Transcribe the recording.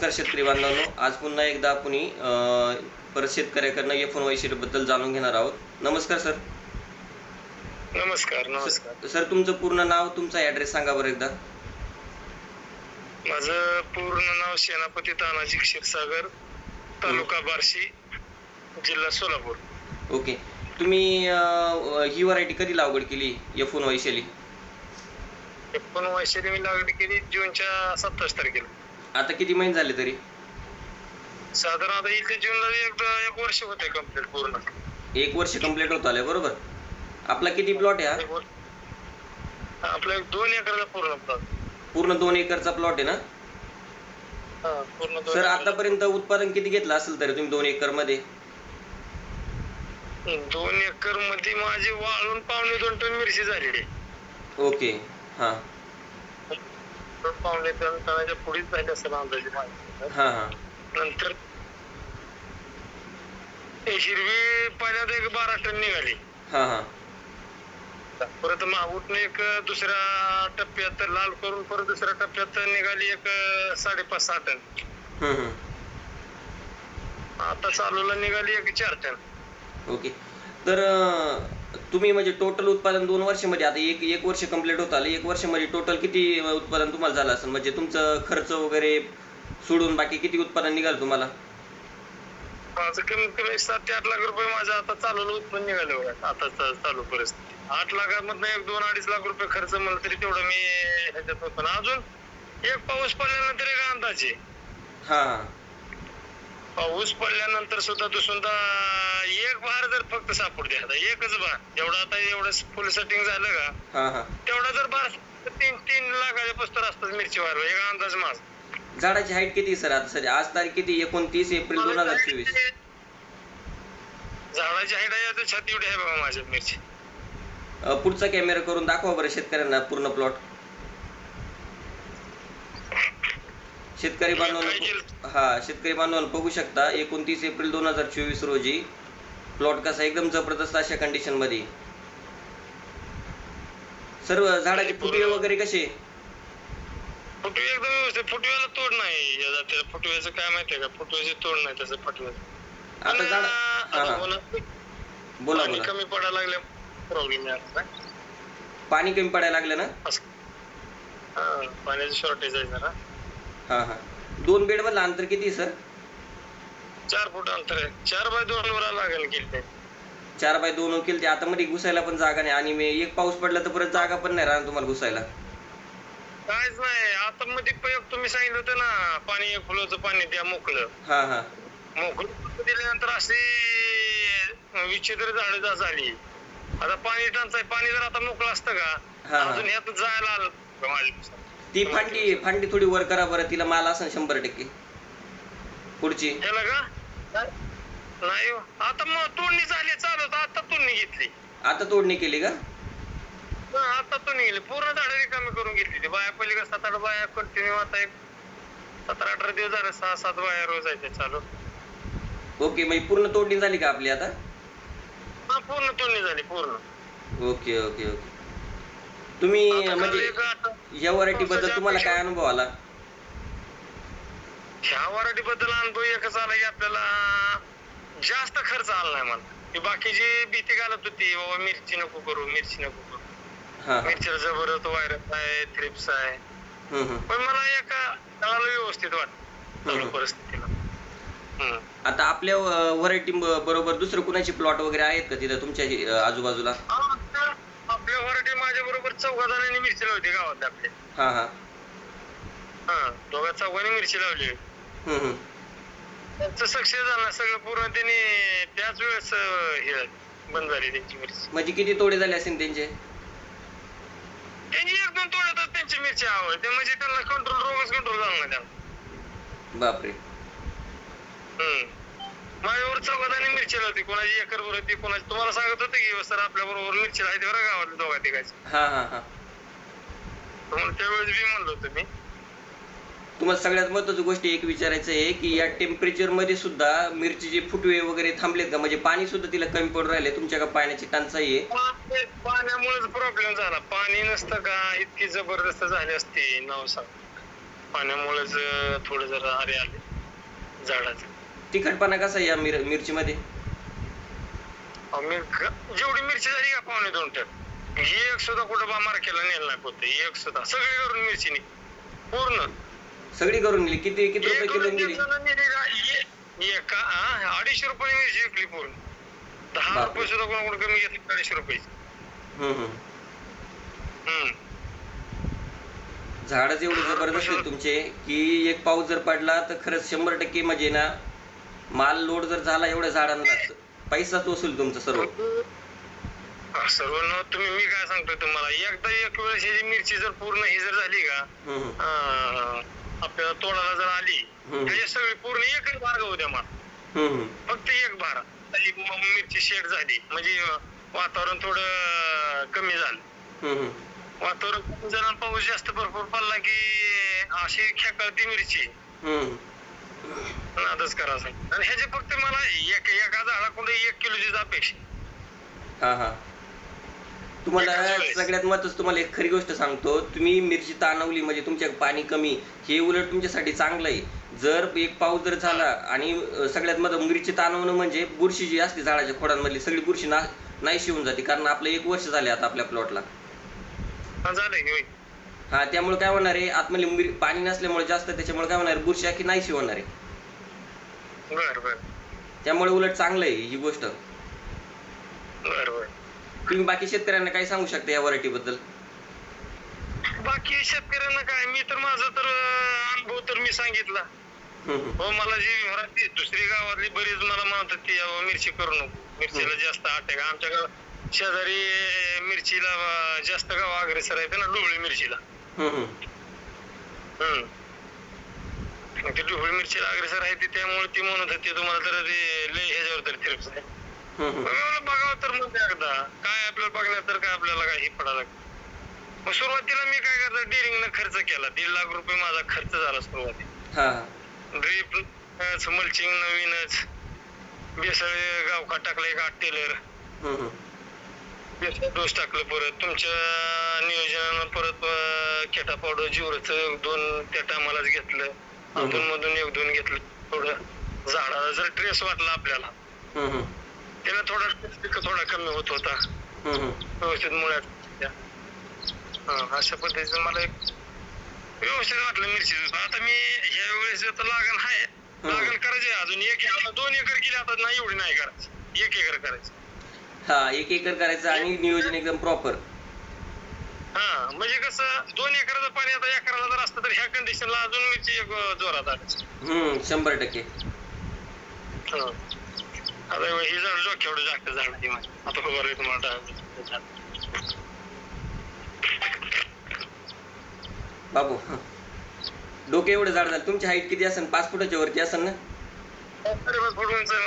नमस्कार शेतकरी बांधवांनो आज पुन्हा एकदा आपण परत शेतकऱ्याकडनं एफ वनबद्दल जाणून घेणार आहोत. नमस्कार सर. नमस्कार नमस्कार. सर तुमचं पूर्ण नाव तुमचा ॲड्रेस सांगा बरं एकदा. माझं पूर्ण नाव सेनापती तानाजी क्षीरसागर तालुका बार्शी जिल्हा सोलापूर. ओके. तुम्ही ही व्हरायटी कधी लागवड केली एफ वन वैशाली? पण वैशाली मी लागवड केली जूनच्या सत्तावीस तारखेला. आता किती महिने झाले तरी? साधारण आता इथे जूनला एक एक वर्ष होते कंप्लीट पूर्ण. एक वर्ष कंप्लीट होत आलंय बरोबर? आपला किती प्लॉट आहे हा? एक वर्ष- आपलं एक दोन एकरला पूर्ण plot. पूर्ण दोन एकरचा प्लॉट आहे ना? हा, पूर्ण दोन सर. आतापर्यंत उत्पादन किती घेतलं असेल तरी तुम्ही दोन एकरमध्ये दोन एकरमध्ये माझी वाळून पावणे दोन टन मिरची झालेली ओके हां. दोन टनाच्या पुढेच झाली असं अंदाजे माझी. नंतर ते हिरवी पहिल्यांदा एक बारा टन निघाली. हां हां. परत माहूटने एक दुसऱ्या टप्प्यात लाल करून परत दुसऱ्या टप्प्यात निघाली एक साडेपाच सहा टन. आता चालूला निघाली एक चार टन. ओके. तर तुम्ही म्हणजे टोटल उत्पादन दोन वर्षामध्ये आता एक एक वर्ष कंप्लीट होत आलं एक वर्षामध्ये टोटल किती उत्पादन तुम्हाला झालं असेल? म्हणजे तुमचं खर्च वगैरे सोडून बाकी किती उत्पादन निघालं तुम्हाला? माझं कमीत कमी सात ते आठ लाख रुपये माझं आता चालूला उत्पन्न निघालं बघा आता चालू परिस्थिती. आठ लाखामधनं एक दोन अडीच लाख रुपये खर्च म्हणलं तरी तेवढं मी ह्याच्यात होतो ना. अजून एक पाऊस पडल्यानंतर एक अंदाजे हां हां. पाऊस पडल्यानंतर सुद्धा तो सुद्धा एक बार जर फक्त सापडते आता एकच बार. एवढं आता एवढं फुल सेटिंग झालं का? हां हां. तेवढा जर बार तीन तीन लाखाच्या पस्तर असतात मिरची वाढवा एक अंदाज माझा. झाडाची हाईट किती सर आता सध्या? आज तारीख किती? एकोणतीस एप्रिल दोन हजार चोवीस. झाडाची हाईट आहे आता छाती एवढी आहे बघा माझ्या मिरची. अं, पुढचा कॅमेरा करून दाखवा बरं शेतकऱ्यांना पूर्ण प्लॉट शेतकरी बांधवांनो हा शेतकरी बांधवांनो बघू शकता एकोणतीस एप्रिल दोन हजार चोवीस रोजी प्लॉट कसा एकदम जबरदस्त अशा कंडिशनमध्ये. सर्व झाडाचे फुटवे वगैरे कसे फुटवे एकदम व्यवस्थित. फुटव्याला तोड नाही या जातीला. फुटव्याचं काय माहितीये का? फुटव्याची तोड नाही त्याचं फुटव्याचं आता झाड हा हा. बोला. पाणी बोला. कमी पडायला लागले प्रॉब्लेम आहे पाणी कमी पडायला लागलं ना? हा पाण्याचं शॉर्टेज आहे जरा. हा हा. दोन बेड मधलं अंतर किती आहे सर चार फूट अंतर आहे. चार बाय दोन वर लागेल केली ते चार बाय दोन केले ते आता मध्ये घुसायला पण जागा नाही. आणि मी एक पाऊस पडला तर परत जागा पण नाही राहणार तुम्हाला घुसायला. काहीच नाही. आता मध्ये प्रयोग तुम्ही सांगितलं होतं ना पाणी फुलाचं पाणी द्या मोकळं. हा हा. मोकळं दिल्यानंतर अशी विचित्र झाडं झाली. आता पाणी टंचाई पाणी जर आता मोकळं असतं हा, का हा. अजून ह्यात जायला आलं माझ्या ती फांडी फांडी थोडी वर करा बरं. तिला माल असेल शंभर टक्के. पुढची. त्याला का? नाही हो. आता मग तोडणी झाली चालू होतं, आता तोडणी घेतली. आता तोडणी केली का? हा, आता तोडणी गेली पूर्ण झाडं रिकामी करून घेतली ती. बाया पहिली का सात आठ बाया कंटिन्यू आता एक सतरा अठरा दिवस झाले सहा सात बाया रोज आहे ते चालू. ओके म्हणजे पूर्ण तोडणी झाली का आपली आता? हा पूर्ण तोडणी झाली पूर्ण. Okay okay okay. तुम्ही आता म्हणजे आता- या व्हरायटी बद्दल तुम्हाला काय अनुभव आला? ह्या वराठी बद्दल अनुभव एकच आला की आपल्याला जास्त खर्च आला नाही मला बाकीची भीती घालत होती बाबा मिरची नको करू मिरची नको करू मिरचीला जबरदस्त व्हायरस आहे थ्रिप्स आहे. पण मला एका दळाला व्यवस्थित वाटत. परिस्थितीला. आता आपल्या व्हरायटी बरोबर दुसरं कुणाची प्लॉट वगैरे आहेत का तिथं तुमच्या आजूबाजूला आपल्या- वराठी माझ्या बरोबर चौघा जणांनी मिरची लावली गावात आपल्या हा हा हा दोघा चौघांनी मिरची लावली. त्यांचं सक्सेस झालं. सगळं पूर्ण त्यांनी त्याच वेळेस अं, हे बंद झाली त्यांची मिरची. म्हणजे किती तोडे झाले असेल त्यांचे? त्यांची एक दोन तोडतच त्यांची मिरची आवडते म्हणजे त्यांना कंट्रोल रोगच कंट्रोल झाला नाही त्यांना. बापरे. हम्म. माझ्यावर चौघाताने मिरची लावती कोणाची एकर बरोबर होती कोणाची तुम्हाला सांगत होते की सर आपल्या बरोबर मिरची लावते बरं गावात दोघा तिघाची. हा हा हा. म्हणून त्यावेळेस मी म्हणलो होतो मी. तुम्हाला सगळ्यात महत्वाची गोष्ट एक विचारायचं आहे की या टेम्परेचरमध्ये सुद्धा मिरचीचे फुटवे वगैरे थांबलेत का? म्हणजे पाणी सुद्धा तिला कमी पडून राहिले. तुमच्या का पाण्याची टंचाई आहे? पाण्यामुळेच प्रॉब्लेम झाला. पाणी नसतं का? इतकी जबरदस्त झाली असती नाव पाण्यामुळेच थोडं जरा अरे आले. झाडाचं. तिखटपणा कसा आहे या मिर मिरचीमध्ये? जेवढी मिरची झाली का पावणे दोन टन? एक सुद्धा कुठं बा मार्केटला नेलं नाही पोते. एक सुद्धा. सगळी करून मिरची पूर्ण. सगळी करून गेली किती किती रुपये किलो हा, अडीचशे रुपये मिरची विकली पूर्ण. दहा. रुपये सुद्धा कोणाकडे कमी घेतली अडीचशे रुपये. झाडच एवढे जबरदस्त आहेत तुमचे की एक पाऊस जर पडला तर खरंच शंभर टक्के म्हणजे ना माल लोड जर झाला एवढ्या झाडांना पैसाच वसूल तुमचा सर्व. हा, सर्व न तुम्ही मी काय सांगतोय तुम्हाला एकदा एक वेळेस मिरची जर पूर्ण ही जर झाली का आपल्याला तोडाला जर आली. त्याची सगळी पूर्ण एकच भार होऊ द्या मला. फक्त एक म- मिरची शेड झाली म्हणजे वातावरण थोडं कमी झालं. वातावरण कमी झालं आणि पाऊस जास्त भरपूर पडला की अशी खेकळती मिरची. नादच करायचा आणि ह्याचे फक्त मला एक एका झाडाकडे एक किलोचीच अपेक्षा हा हा तुम्हाला. सगळ्यात महत्वाचं तुम्हाला एक खरी गोष्ट सांगतो. तुम्ही मिरची ताणवली म्हणजे तुमच्या पाणी कमी हे उलट तुमच्यासाठी चांगलं आहे. जर एक पाऊस जर झाला आणि सगळ्यात महत्त्व मिरची ताणवणं म्हणजे बुरशी जी असते झाडाच्या खोडांमधली सगळी बुरशी ना नाहीशी होऊन जाते. कारण आपलं एक वर्ष झाले आता आपल्या प्लॉटला हा. हा त्यामुळे काय होणार आहे? आतमध्ये पाणी नसल्यामुळे जास्त त्याच्यामुळे काय होणार बुरशी की नाहीशी होणार आहे. त्यामुळे उलट चांगलं आहे ही गोष्ट. बर बर. तुम्ही बाकी शेतकऱ्यांना काय सांगू शकता या व्हरायटी बद्दल? बाकी शेतकऱ्यांना काय मी तर माझा तर अनुभव तर मी सांगितला. हो मला जी घरातली दुसरी गावातली बरीच मला म्हणत होती "अहो, मिरची करू नको. मिरचीला जास्त अटॅक आमच्या गाव शेजारी मिरचीला जास्त गाव अग्रेसर आहेत ना डोबळी मिरचीला. हम्म, ती डोबळी मिरचीला अग्रेसर आहे ती त्यामुळे ती म्हणत होती तुम्हाला तर ह्याच्यावर तरी थ्रिप्स म्हणलं बघावं तर मग एकदा. काय आपल्याला बघण्यात तर काय आपल्याला काही पडा लागतं मग सुरुवातीला मी काय करतो डिरिंगनं खर्च केला. दीड लाख रुपये माझा खर्च झाला सुरुवातीला. ड्रीप मल्चिंग नवीनच बेसळ गावखा टाकला एक आठ टेलर. बेसळ डोस टाकलं परत. तुमच्या नियोजनानं परत केटा पावडर जिवरचं दोन त्या टायमालाच घेतलं. अधून मधून एक दोन घेतलं. थोडं झाडाला जर ट्रेस वाटला आपल्याला. त्याला थोडा थोडा कमी होत होता. व्यवस्थित मुळ्यात हा अशा पद्धतीचं मला एक व्यवस्थित वाटलं मिरची आता मी ह्या वेळेस लागण आहे. लागण करायची अजून. एक आता दोन एकर केली आता नाही एवढी नाही करायची. एक एकर करायची. हा एक एकर करायचं आणि नियोजन एकदम प्रॉपर हा म्हणजे कसं दोन एकराचं पाणी आता एकराला जर असतं तर ह्या कंडिशनला अजून मिरची जोरात हम्म शंभर टक्के. हा. झाड आहे माझी. आता खबर आहे तुम्हाला बाबू. डोके एवढं झाड झालं तुमची हाईट किती असेल पाच फुटाच्या वरती असेल ना